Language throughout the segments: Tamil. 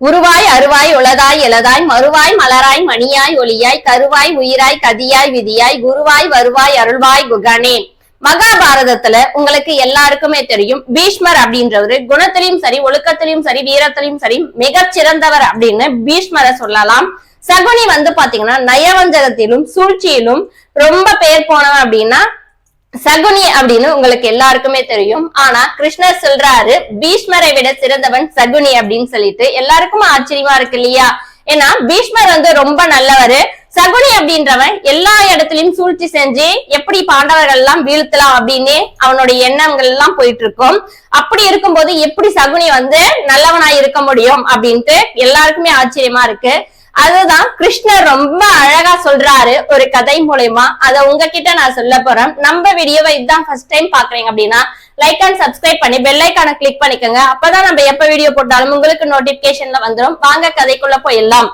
உருவாய் அருவாய் உளதாய் இளதாய் மறுவாய் மலராய் மணியாய் ஒளியாய் கருவாய் உயிராய் கதியாய் விதியாய் குருவாய் வருவாய் அருள்வாய் குகனே. மகாபாரதத்துல உங்களுக்கு எல்லாருக்குமே தெரியும் பீஷ்மர் அப்படின்றவரு குணத்திலையும் சரி ஒழுக்கத்திலையும் சரி வீரத்திலையும் சரி மிகச்சிறந்தவர் அப்படின்னு பீஷ்மரை சொல்லலாம். சகுனி வந்து பாத்தீங்கன்னா நயவஞ்சகத்திலும் சூழ்ச்சியிலும் ரொம்ப பேர் போனவன் அப்படின்னா சகுனி அப்படின்னு உங்களுக்கு எல்லாருக்குமே தெரியும். ஆனா கிருஷ்ணர் சொல்றாரு பீஷ்மரை விட சிறந்தவன் சகுனி அப்படின்னு சொல்லிட்டு. எல்லாருக்கும் ஆச்சரியமா இருக்கு இல்லையா? ஏன்னா பீஷ்மர் வந்து ரொம்ப நல்லவரு. சகுனி அப்படின்றவன் எல்லா இடத்துலயும் சூழ்ச்சி செஞ்சு எப்படி பாண்டவர்கள் எல்லாம் வீழ்த்தலாம் அப்படின்னு அவனுடைய எண்ணங்கள் எல்லாம் போயிட்டு இருக்கும் அப்படி இருக்கும்போது எப்படி சகுனி வந்து நல்லவனா இருக்க முடியும் அப்படின்ட்டு எல்லாருக்குமே ஆச்சரியமா இருக்கு. அதுதான் கிருஷ்ணர் ரொம்ப அழகா சொல்றாரு ஒரு கதை மூலயமா. அத உங்ககிட்ட நான் சொல்ல போறேன். நம்ம வீடியோவை இதுதான் ஃபர்ஸ்ட் டைம் பாக்குறீங்க அப்படின்னா லைக் அண்ட் சப்ஸ்கிரைப் பண்ணி பெல் ஐக்கான கிளிக் பண்ணிக்கோங்க. அப்பதான் நம்ம எப்ப வீடியோ போட்டாலும் உங்களுக்கு நோட்டிபிகேஷன்ல வந்துரும். வாங்க கதைக்குள்ள போயிடலாம்.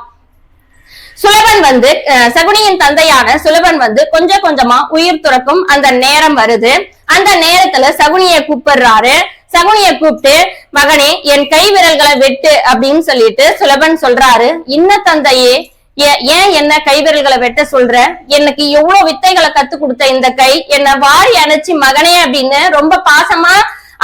சுலபன் வந்து அஹ், சகுனியின் தந்தையான சுலபன் வந்து கொஞ்சம் கொஞ்சமா உயிர் துறக்கும் அந்த நேரம் வருது. அந்த நேரத்துல சகுனிய கூப்பிடுறாரு. சகுனிய கூப்பிட்டு மகனே என் கை விரல்களை வெட்டு அப்படின்னு சொல்லிட்டு சுலபன் சொல்றாரு. இன்ன தந்தையே ஏன் என்ன கை விரல்களை வெட்ட சொல்ற? எனக்கு எவ்வளவு வித்தைகளை கத்து கொடுத்த இந்த கை? என்ன வாரி அணைச்சு மகனே அப்படின்னு ரொம்ப பாசமா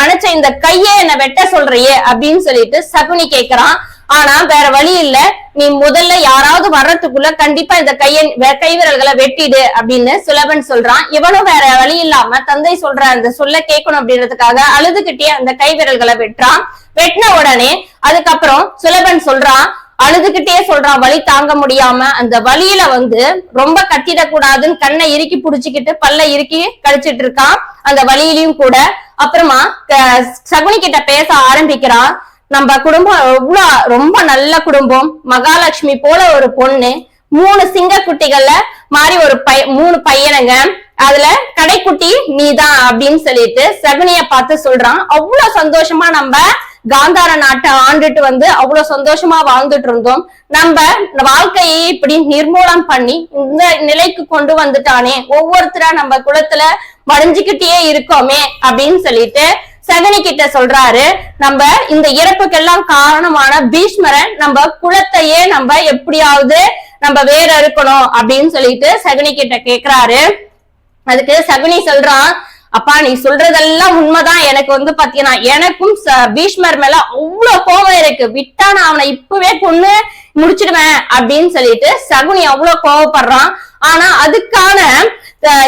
அணைச்ச இந்த கையை என்ன வெட்ட சொல்றியே அப்படின்னு சொல்லிட்டு சகுனி கேக்குறான். ஆனா வேற வழி இல்ல. நீ முதல்ல யாராவது வர்றதுக்குள்ள கண்டிப்பா இந்த கைய வே- கை விரல்களை வெட்டிடு அப்படின்னு சுலபன் சொல்றான். இவனும் வேற வழி இல்லாம தந்தை சொல்ற அந்த சொல்ல கேட்கணும் அப்படின்றதுக்காக அழுதுகிட்டே அந்த கை விரல்களை வெட்டுறான். வெட்டின உடனே அதுக்கப்புறம் சுலபன் சொல்றான். அழுதுகிட்டே சொல்றான் வலி தாங்க முடியாம. அந்த வழியில வந்து ரொம்ப கத்திடக்கூடாதுன்னு கண்ணை இறுக்கி புடிச்சுக்கிட்டு பல்ல இறுக்கி கழிச்சிட்டு இருக்கான். அந்த வலியிலையும் கூட. அப்புறமா சகுனி கிட்ட பேச ஆரம்பிக்கிறான். நம்ம குடும்பம் எவ்வளவு ரொம்ப நல்ல குடும்பம். மகாலட்சுமி போல ஒரு பொண்ணு. மூணு சிங்க குட்டிகள்ல மாறி ஒரு பைய மூணு பையனுங்க. அதுல கடைக்குட்டி நீதான் அப்படின்னு சொல்லிட்டு செவனிய பார்த்து சொல்றான். அவ்வளவு சந்தோஷமா நம்ம காந்தார நாட்டை ஆண்டுட்டு வந்து அவ்வளவு சந்தோஷமா வாழ்ந்துட்டு இருந்தோம். நம்ம வாழ்க்கையை இப்படி நிர்மூலம் பண்ணி இந்த நிலைக்கு கொண்டு வந்துட்டானே. ஒவ்வொருத்தரா நம்ம குளத்துல மறைஞ்சுக்கிட்டே இருக்கோமே அப்படின்னு சொல்லிட்டு சகனி கிட்ட சொல்றாரு நம்ம இந்த இறப்புக்கெல்லாம் காரணமான பீஷ்மரை நம்ம குலத்தையே நம்ம எப்படியாவது நம்ம வேற இருக்கணும் அப்படின்னு சொல்லிட்டு சகுனி கிட்ட கேக்குறாரு. அதுக்கு சகுனி சொல்றான் அப்பா நீ சொல்றதெல்லாம் உண்மைதான். எனக்கு வந்து பாத்தீங்கன்னா எனக்கும் ச- பீஷ்மர் மேல அவ்வளவு கோபம் இருக்கு. விட்டா நான் அவனை இப்பவே கொண்டு முடிச்சிடுவேன். அப்படின்னு சொல்லிட்டு சகுனி அவ்வளவு கோவப்படுறான். ஆனா அதுக்கான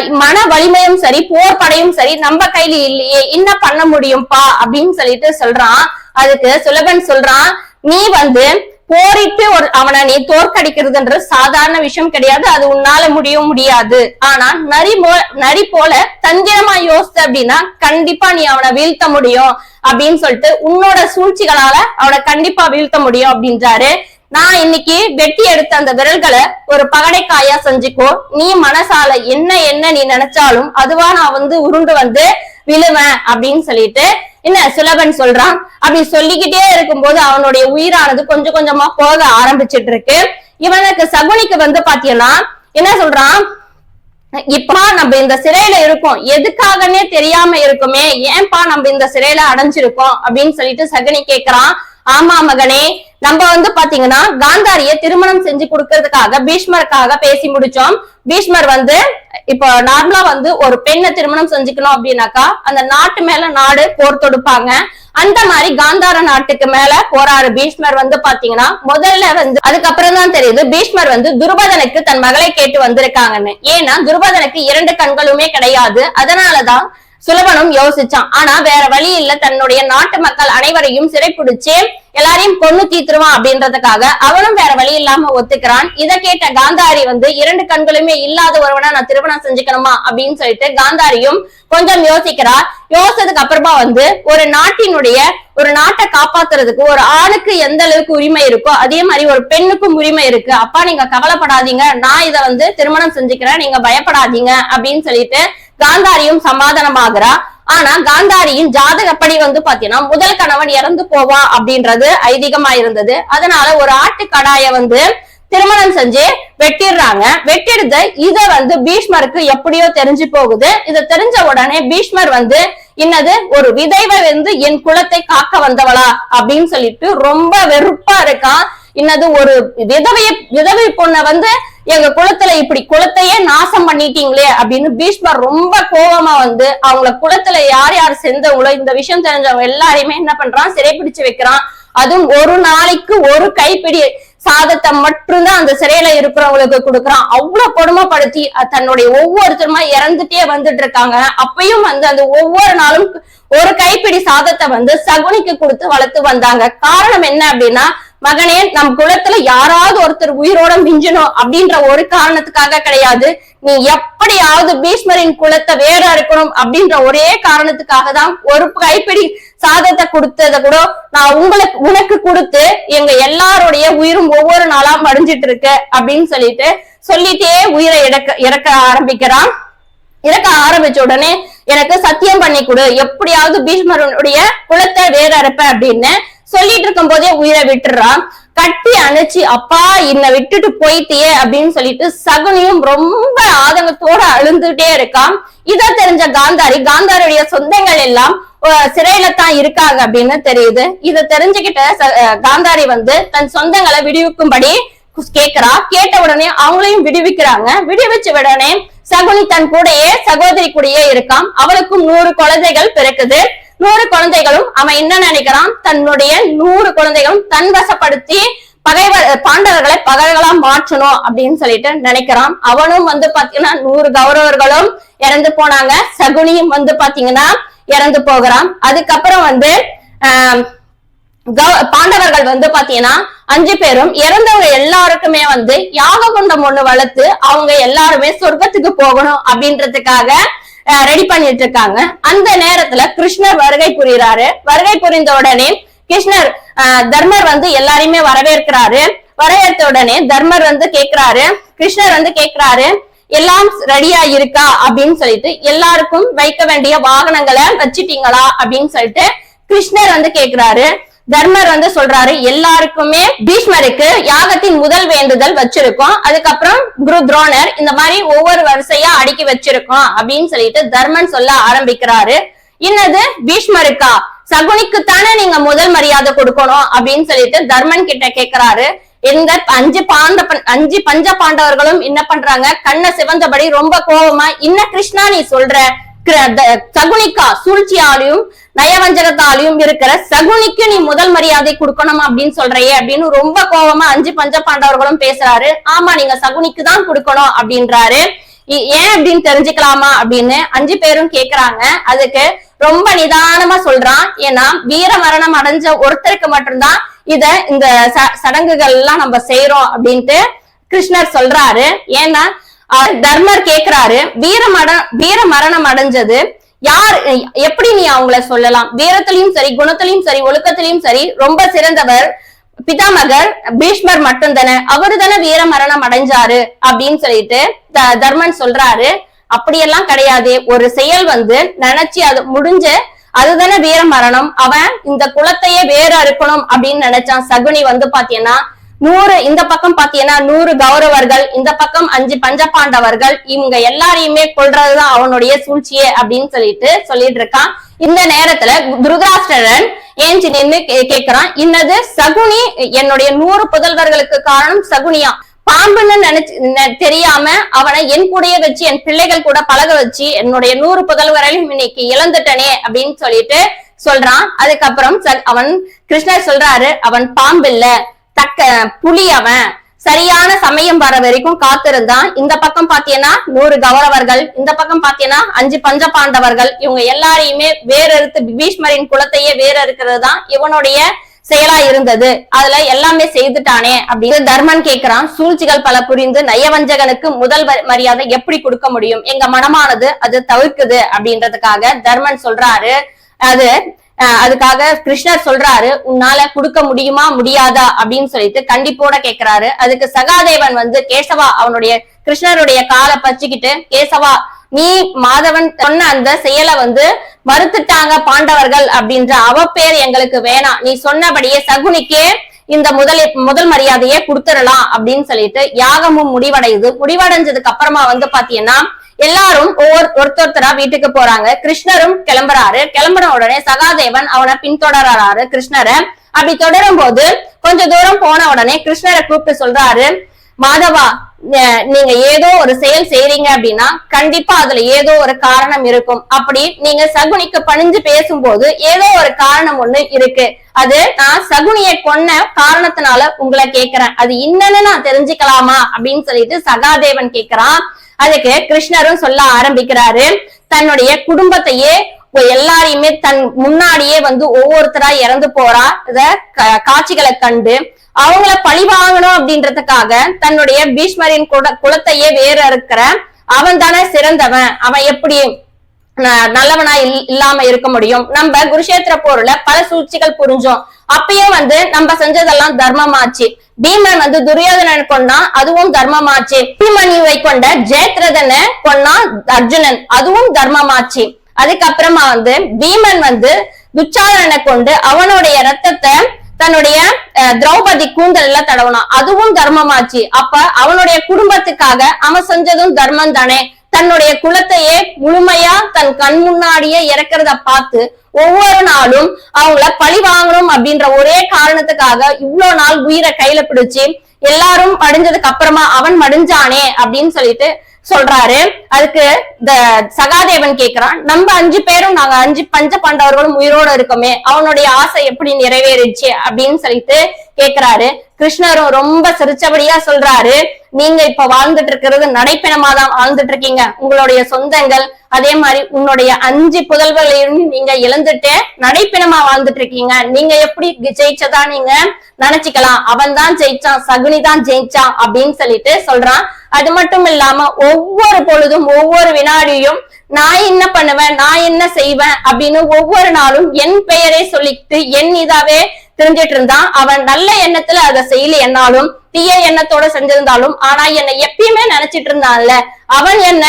மன வலிமையும் சரி போர் படையும் சரி நம்ம கையில இல்லையே என்ன பண்ண முடியும்பா? அப்படின்னு சொல்லிட்டு சொல்றான். அதுக்கு சுலபன் சொல்றான் நீ வந்து போரிட்டு ஒரு அவனை நீ தோற்கடிக்கிறதுன்ற சாதாரண விஷயம் கிடையாது. அது உன்னால முடியவும் முடியாது. ஆனா நரி போ நரி போல தந்திரமா யோசித்த அப்படின்னா கண்டிப்பா நீ அவனை வீழ்த்த முடியும். அப்படின்னு சொல்லிட்டு உன்னோட சூழ்ச்சிகளால அவனை கண்டிப்பா வீழ்த்த முடியும் அப்படின்றாரு. நான் இன்னைக்கு வெட்டி எடுத்த அந்த விரல்களை ஒரு பகடைக்காயா செஞ்சுக்கோ. நீ மனசால என்ன என்ன நீ நினைச்சாலும் அதுவா நான் வந்து உருண்டு வந்து விழுவேன் அப்படின்னு சொல்லிட்டு என்ன சுலபன் சொல்றான். அப்படி சொல்லிக்கிட்டே இருக்கும்போது அவனுடைய உயிரானது கொஞ்சம் கொஞ்சமா போக ஆரம்பிச்சிட்டு இருக்கு இவனுக்கு சகுனிக்கு வந்து பாத்தீங்கன்னா என்ன சொல்றான்? இப்பா நம்ம இந்த சிறையில இருக்கோம். எதுக்காகனே தெரியாம இருக்குமே. ஏன்பா நம்ம இந்த சிறையில அடைஞ்சிருக்கோம் அப்படின்னு சொல்லிட்டு சகுனி கேக்குறான். ஆமா மகனே நம்ம வந்து பாத்தீங்கன்னா காந்தாரிய திருமணம் செஞ்சு கொடுக்கறதுக்காக பீஷ்மருக்காக பேசி முடிச்சோம். பீஷ்மர் வந்து இப்போ நார்மலா வந்து ஒரு பெண்ணை திருமணம் செஞ்சுக்கணும் அப்படின்னாக்கா அந்த நாட்டு மேல நாடு போர் தொடுப்பாங்க. அந்த மாதிரி காந்தார நாட்டுக்கு மேல போறாரு பீஷ்மர் வந்து பாத்தீங்கன்னா முதல்ல வந்து அதுக்கப்புறம் தான் தெரியுது பீஷ்மர் வந்து துருபதனுக்கு தன் மகளை கேட்டு வந்திருக்காங்கன்னு. ஏன்னா துருபதனுக்கு இரண்டு கண்களுமே கிடையாது. அதனாலதான் சுலபனும் யோசிச்சான். ஆனா வேற வழி இல்ல. தன்னுடைய நாட்டு மக்கள் அனைவரையும் சிறைப்பிடிச்சு எல்லாரையும் கொன்னு தீத்துருவான் அப்படின்றதுக்காக அவனும் வேற வழி இல்லாம ஒத்துக்கிறான். இதை கேட்ட காந்தாரி வந்து இரண்டு கண்களுமே இல்லாத ஒருவனை நான் திருமணம் செஞ்சுக்கணுமா? அப்படின்னு சொல்லிட்டு காந்தாரியும் கொஞ்சம் யோசிக்கிறார் யோசிச்சதுக்கு அப்புறமா வந்து ஒரு நாட்டினுடைய ஒரு நாட்டை காப்பாத்துறதுக்கு ஒரு ஆணுக்கு எந்த அளவுக்கு உரிமை இருக்கோ அதே மாதிரி ஒரு பெண்ணுக்கும் உரிமை இருக்கு. அப்பா நீங்க கவலைப்படாதீங்க. நான் இதை வந்து திருமணம் செஞ்சுக்கிறேன். நீங்க பயப்படாதீங்க அப்படின்னு சொல்லிட்டு காந்தாரியும் சமாதானமாகிறா. ஆனா காந்தாரியின் ஜாதகப்படி வந்து பாத்தீங்கன்னா முதல் கணவன் இறந்து போவா அப்படின்றது ஐதீகமா இருந்தது அதனால ஒரு ஆட்டு கடாய வந்து திருமணம் செஞ்சு வெட்டிடுறாங்க. வெட்டிடுது இத வந்து பீஷ்மருக்கு எப்படியோ தெரிஞ்சு போகுது. இத தெரிஞ்ச உடனே பீஷ்மர் வந்து என்னது ஒரு விதைவை வந்து என் குலத்தை காக்க வந்தவளா? அப்படின்னு சொல்லிட்டு ரொம்ப வெறுப்பா இருக்கான் என்னது ஒரு விதவைய விதவை பொண்ணை வந்து எங்க குளத்துல இப்படி குளத்தையே நாசம் பண்ணிட்டீங்களே அப்படின்னு பீஷ்மர் ரொம்ப கோவமா வந்து அவங்கள குளத்துல யார் யார் செஞ்சவங்களோ இந்த விஷயம் தெரிஞ்சவங்க எல்லாரையுமே என்ன பண்றான்? சிறைப்பிடிச்சு வைக்கிறான். அதுவும் ஒரு நாளைக்கு ஒரு கைப்பிடி சாதத்தை மட்டும்தான் அந்த சிறையில இருக்கிறவங்களுக்கு கொடுக்குறான். அவ்வளவு கொடுமைப்படுத்தி தன்னுடைய ஒவ்வொருத்தருமா இறந்துட்டே வந்துட்டு இருக்காங்க. அப்பயும் வந்து அந்த ஒவ்வொரு நாளும் ஒரு கைப்பிடி சாதத்தை வந்து சகுனிக்கு கொடுத்து வளர்த்து வந்தாங்க. காரணம் என்ன அப்படின்னா மகனே நம் குலத்துல யாராவது ஒருத்தர் உயிரோட மிஞ்சணும் அப்படின்ற ஒரு காரணத்துக்காக கிடையாது. நீ எப்படியாவது பீஷ்மரின் குலத்தை வேற இருக்கணும் அப்படின்ற ஒரே காரணத்துக்காக தான் ஒரு கைப்பிடி சாதத்தை கொடுத்தத கூட நான் உங்களுக்கு உனக்கு கொடுத்து எங்க எல்லாருடைய உயிரும் ஒவ்வொரு நாளா மடிஞ்சிட்டு இருக்கு அப்படின்னு சொல்லிட்டு சொல்லிட்டே உயிரை இறக்க இறக்க ஆரம்பிக்கிறான். இறக்க ஆரம்பிச்ச உடனே எனக்கு சத்தியம் பண்ணி கொடு. எப்படியாவது பீஷ்மருடைய குலத்தை வேற இருப்ப அப்படின்னு சொல்லிட்டு இருக்கும் போதே உயிரை விட்டுறான் கட்டி அணைச்சு அப்பா என்ன விட்டுட்டு போயிட்டியே அப்படின்னு சொல்லிட்டு சகுனியும் ரொம்ப ஆதங்கத்தோட அழுந்துட்டே இருக்கான் இத தெரிஞ்ச காந்தாரி காந்தாரியுடைய சொந்தங்கள் எல்லாம் சிறையில தான் இருக்காங்க அப்படின்னு தெரியுது. இத தெரிஞ்சுக்கிட்ட காந்தாரி வந்து தன் சொந்தங்களை விடுவிக்கும்படி கேக்குறா. கேட்ட உடனே அவங்களையும் விடுவிக்கிறாங்க. விடுவிச்ச உடனே சகுனி தன் கூடயே சகோதரி கூடயே இருக்கான் அவளுக்கும் நூறு குழந்தைகள் பிறக்குது. நூறு குழந்தைகளும் அவன் என்ன நினைக்கிறான்? தன்னுடைய நூறு குழந்தைகளும் தன் வசப்படுத்தி பகைவர் பாண்டவர்களை பகைவர்களா மாற்றணும் அப்படின்னு சொல்லிட்டு நினைக்கிறான். அவனும் வந்து பாத்தீங்கன்னா நூறு கௌரவர்களும் இறந்து போனாங்க. சகுனியும் வந்து பாத்தீங்கன்னா இறந்து போகிறான். அதுக்கப்புறம் வந்து ஆஹ் கௌ- பாண்டவர்கள் வந்து பாத்தீங்கன்னா அஞ்சு பேரும் இறந்தவங்க எல்லாருக்குமே வந்து யாக குண்டம் ஒண்ணு வளர்த்து அவங்க எல்லாருமே சொர்க்கத்துக்கு போகணும் அப்படின்றதுக்காக ரெடி பண்ணிட்டு இருக்காங்க அந்த நேரத்துல கிருஷ்ணர் வருகை புரியுறாரு வருகை புரிந்த உடனே கிருஷ்ணர் ஆஹ் தர்மர் வந்து எல்லாரையுமே வரவேற்கிறாரு. வரவேற்ற உடனே தர்மர் வந்து கேக்குறாரு கிருஷ்ணர் வந்து கேக்குறாரு எல்லாம் ரெடியா இருக்கா? அப்படின்னு சொல்லிட்டு எல்லாருக்கும் வைக்க வேண்டிய வாகனங்களை வச்சிட்டீங்களா? அப்படின்னு சொல்லிட்டு கிருஷ்ணர் வந்து கேக்குறாரு தர்மர் வந்து சொல்றாரு எல்லாருக்குமே பீஷ்மருக்கு யாகத்தின் முதல் வேண்டுதல் வச்சிருக்கோம். அதுக்கப்புறம் குரு துரோணர் இந்த மாதிரி ஒவ்வொரு வரிசையா அடுக்கி வச்சிருக்கோம் அப்படின்னு சொல்லிட்டு தர்மன் சொல்ல ஆரம்பிக்கிறாரு. என்னது பீஷ்மருக்கா? சகுனிக்குத்தானே நீங்க முதல் மரியாதை கொடுக்கணும் அப்படின்னு சொல்லிட்டு தர்மன் கிட்ட கேக்குறாரு. இந்த அஞ்சு பாண்ட அஞ்சு பஞ்ச பாண்டவர்களும் என்ன பண்றாங்க? கண்ணை சிவந்தபடி ரொம்ப கோபமா இன்ன கிருஷ்ணா நீ சொல்ற? சகுனிக்கா சூழ்ச்சியாலையும் நயவஞ்சகத்தாலையும் இருக்கிற சகுனிக்கு நீ முதல் மரியாதை கொடுக்கணும் அப்படின்னு சொல்றையே அப்படின்னு ரொம்ப கோபமா அஞ்சு பஞ்ச பாண்டவர்களும் பேசுறாரு. ஆமா நீங்க சகுனிக்கு தான் கொடுக்கணும் அப்படின்றாரு. ஏன் அப்படின்னு தெரிஞ்சுக்கலாமா அப்படின்னு அஞ்சு பேரும் கேக்குறாங்க. அதுக்கு ரொம்ப நிதானமா சொல்றான். ஏன்னா வீர மரணம் அடைஞ்ச ஒருத்தருக்கு மட்டும்தான் இத இந்த ச- சடங்குகள் எல்லாம் நம்ம செய்யறோம் அப்படின்ட்டு கிருஷ்ணர் சொல்றாரு. ஏன்னா தர்மர் கேக்குறாரு. வீர மட வீர மரணம் அடைஞ்சது. யார் எப்படி நீ அவங்கள சொல்லலாம்? வீரத்திலையும் சரி குணத்திலையும் சரி ஒழுக்கத்திலையும் சரி ரொம்ப சிறந்தவர் பிதாமகர் பீஷ்மர் மட்டும் தானே அவரு தானே வீர மரணம் அடைஞ்சாரு அப்படின்னு சொல்லிட்டு த- தர்மன் சொல்றாரு. அப்படியெல்லாம் கிடையாது. ஒரு செயல் வந்து நினைச்சு அது முடிஞ்ச அதுதானே வீர மரணம். அவன் இந்த குலத்தையே வேற இருக்கணும் அப்படின்னு நினைச்சான். சகுனி வந்து பாத்தீங்கன்னா நூறு இந்த பக்கம் பாத்தீங்கன்னா நூறு கௌரவர்கள் இந்த பக்கம் அஞ்சு பஞ்ச பாண்டவர்கள் இவங்க எல்லாரையுமே கொல்றதுதான் அவனுடைய சூழ்ச்சியே அப்படின்னு சொல்லிட்டு சொல்லிட்டு இருக்கான். இந்த நேரத்துல துருதராஷ்டரன் ஏஞ்சி நின்னு கே- கேக்குறான். இன்னது சகுனி என்னுடைய நூறு புதல்வர்களுக்கு காரணம் சகுனியா. பாம்புன்னு நினைச்சு தெரியாம அவனை என் கூடயே வச்சு என் பிள்ளைகள் கூட பழக வச்சு என்னுடைய நூறு புதல்வரையும் இன்னைக்கு இழந்துட்டனே அப்படின்னு சொல்லிட்டு சொல்றான். அதுக்கப்புறம் அவன் கிருஷ்ணர் சொல்றாரு அவன் பாம்பு இல்ல தக்க புலி அவன். சரியான சமயம் வர வரைக்கும் காத்திருந்தான். இந்த பக்கம் பாத்தீங்கன்னா நூறு கௌரவர்கள் இந்த பக்கம் பாத்தீங்கன்னா அஞ்சு பஞ்ச பாண்டவர்கள். இவங்க எல்லாரையுமே வேறறுத்து பீஷ்மரின் குலத்தையே வேறறுக்கிறது தான் இவனுடைய செயலா இருந்தது. அதுல எல்லாமே செய்துட்டானே அப்படின்னு தர்மன் கேக்குறான். சூழ்ச்சிகள் பல புரிந்து நயவஞ்சகனுக்கு முதல் மரியாதை எப்படி கொடுக்க முடியும்? எங்க மனமானது அது தவிர்க்குது அப்படின்றதுக்காக தர்மன் சொல்றாரு. அது அதுக்காக கிருஷ்ணர் சொல்றாரு உன்னால கொடுக்க முடியுமா முடியாதா? அப்படின்னு சொல்லிட்டு கண்டிப்போட கேக்குறாரு. அதுக்கு சகாதேவன் வந்து கேசவா அவனுடைய கிருஷ்ணருடைய காலை பச்சிக்கிட்டு கேசவா நீ மாதவன் சொன்ன அந்த செயலை வந்து மறுத்துட்டாங்க பாண்டவர்கள் அப்படின்ற அவ பேர் எங்களுக்கு வேணாம். நீ சொன்னபடியே சகுனிக்கே இந்த முதல் முதல் மரியாதையே கொடுத்துடலாம். அப்படின்னு சொல்லிட்டு யாகமும் முடிவடையுது. முடிவடைஞ்சதுக்கு அப்புறமா வந்து பாத்தீங்கன்னா எல்லாரும் ஒவ்வொரு ஒருத்தொருத்தரா வீட்டுக்கு போறாங்க. கிருஷ்ணரும் கிளம்புறாரு. கிளம்புன உடனே சகாதேவன் அவனை பின்தொடராரு கிருஷ்ணரை. அப்படி தொடரும் போது கொஞ்ச தூரம் போன உடனே கிருஷ்ணரை கூப்பிட்டு சொல்றாரு மாதவா நீங்க ஏதோ ஒரு செயல் செய்றீங்க அப்படின்னா கண்டிப்பா அதுல ஏதோ ஒரு காரணம் இருக்கும். அப்படி நீங்க சகுனிக்கு பணிஞ்சு பேசும்போது ஏதோ ஒரு காரணம் ஒண்ணு இருக்கு. அது நான் சகுனியை கொன்ன காரணத்தினால உங்களை கேக்குறேன். அது என்னன்னு நான் தெரிஞ்சுக்கலாமா அப்படின்னு சொல்லிட்டு சகாதேவன் கேக்குறான். அதுக்கு கிருஷ்ணரும் சொல்ல ஆரம்பிக்கிறாரு. தன்னுடைய குடும்பத்தையே எல்லாரையுமே தன் முன்னாடியே வந்து ஒவ்வொருத்தரா இறந்து போறா. இத காட்சிகளை கண்டு அவங்கள பழி வாங்கணும் அப்படின்றதுக்காக தன்னுடைய பீஷ்மரின் குல- குலத்தையே வேற இருக்கிற அவன் தானே சிறந்தவன். அவன் எப்படி நல்லவனா இல்- இல்லாம இருக்க முடியும். நம்ம குருஷேத்திர போர்ல பல சூழ்ச்சிகள் புரிஞ்சோம். அப்பயும் வந்து நம்ம செஞ்சதெல்லாம் தர்மமாச்சு. பீமன் வந்து துரியோதனன் கொன்னா அதுவும் தர்மமாச்சு. பீமணிவை கொண்ட ஜெயத்ரதனை கொன்னா அர்ஜுனன் அதுவும் தர்மமாச்சு. அதுக்கப்புறமா வந்து பீமன் வந்து துச்சாரனை கொண்டு அவனுடைய ரத்தத்தை தன்னுடைய அஹ், திரௌபதி கூந்தல்ல தடவனான். அதுவும் தர்மமாச்சு. அப்ப அவனுடைய குடும்பத்துக்காக அவன் செஞ்சதும் தர்மம் தானே தன்னுடைய குலத்தையே முழுமையா தன் கண் முன்னாடியே இறக்கிறத பார்த்து ஒவ்வொரு நாளும் அவங்கள பழி வாங்கணும் அப்படின்ற ஒரே காரணத்துக்காக இவ்வளவு நாள் உயிரை கையில பிடிச்சு எல்லாரும் மடிஞ்சதுக்கு அப்புறமா அவன் மடிஞ்சானே அப்படின்னு சொல்லிட்டு சொல்றாரு. அதுக்கு இந்த சகாதேவன் கேக்குறான் நம்ம அஞ்சு பேரும் நாங்க அஞ்சு பஞ்ச பாண்டவர்களும் உயிரோட இருக்கோமே அவனுடைய ஆசை எப்படி நிறைவேறிச்சு? அப்படின்னு சொல்லிட்டு கேக்குறாரு. கிருஷ்ணரும் ரொம்ப சிரிச்சபடியா சொல்றாரு. நீங்க இப்ப வாழ்ந்துட்டு இருக்கிறது நடைப்பெணமா தான் வாழ்ந்துட்டு இருக்கீங்க. உங்களுடைய சொந்தங்கள் அதே மாதிரி உன்னுடைய அஞ்சு புதல்களையும் நீங்க இழந்துட்டு நடைப்பெணமா வாழ்ந்துட்டு இருக்கீங்க. நீங்க எப்படி ஜெயிச்சதா நீங்க நினைச்சுக்கலாம். அவன் தான் ஜெயிச்சான் சகுனி தான் ஜெயிச்சான் அப்படின்னு சொல்லிட்டு சொல்றான். அது மட்டும் இல்லாம ஒவ்வொரு பொழுதும் ஒவ்வொரு வினாடியும் நான் என்ன பண்ணுவேன் நான் என்ன செய்வேன் அப்படின்னு ஒவ்வொரு நாளும் என் பெயரை சொல்லிட்டு என் இதாவே தெரிஞ்சிட்டு இருந்தான் அவன் நல்ல எண்ணத்துல அதை செய்யல என்னாலும் தீய எண்ணத்தோட செஞ்சிருந்தாலும் ஆனா என்னை எப்பயுமே நினைச்சிட்டு இருந்தான்ல அவன் என்ன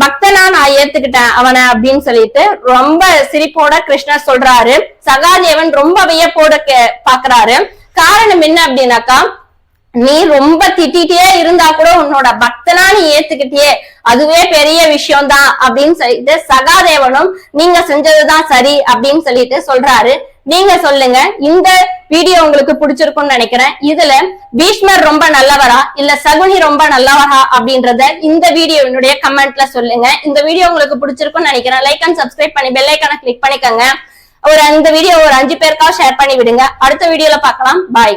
பக்தனா நான் ஏத்துக்கிட்டேன் அவனை அப்படின்னு சொல்லிட்டு ரொம்ப சிரிப்போட கிருஷ்ணர் சொல்றாரு. சகாதேவன் ரொம்ப வியப்போட கே- பாக்குறாரு. காரணம் என்ன அப்படின்னாக்கா நீ ரொம்ப திட்டிட்டே இருந்தா கூட உன்னோட பக்தனா நீ ஏத்துக்கிட்டியே அதுவே பெரிய விஷயம் தான் அப்படின்னு சொல்லிட்டு சகாதேவனும் நீங்க செஞ்சதுதான் சரி அப்படின்னு சொல்லிட்டு சொல்றாரு. நீங்க சொல்லுங்க. இந்த வீடியோ உங்களுக்கு பிடிச்சிருக்கும்னு நினைக்கிறேன். இதுல பீஷ்மர் ரொம்ப நல்லவரா? இல்ல சகுனி ரொம்ப நல்லவரா? அப்படின்றத இந்த வீடியோவினுடைய கமெண்ட்ல சொல்லுங்க. இந்த வீடியோ உங்களுக்கு பிடிச்சிருக்கும்னு நினைக்கிறேன். லைக் அண்ட் சப்ஸ்கிரைப் பண்ணி பெல் ஐக்கான கிளிக் பண்ணிக்கோங்க. ஒரு இந்த வீடியோ ஒரு அஞ்சு பேருக்கா ஷேர் பண்ணி விடுங்க அடுத்த வீடியோல பாக்கலாம் பாய்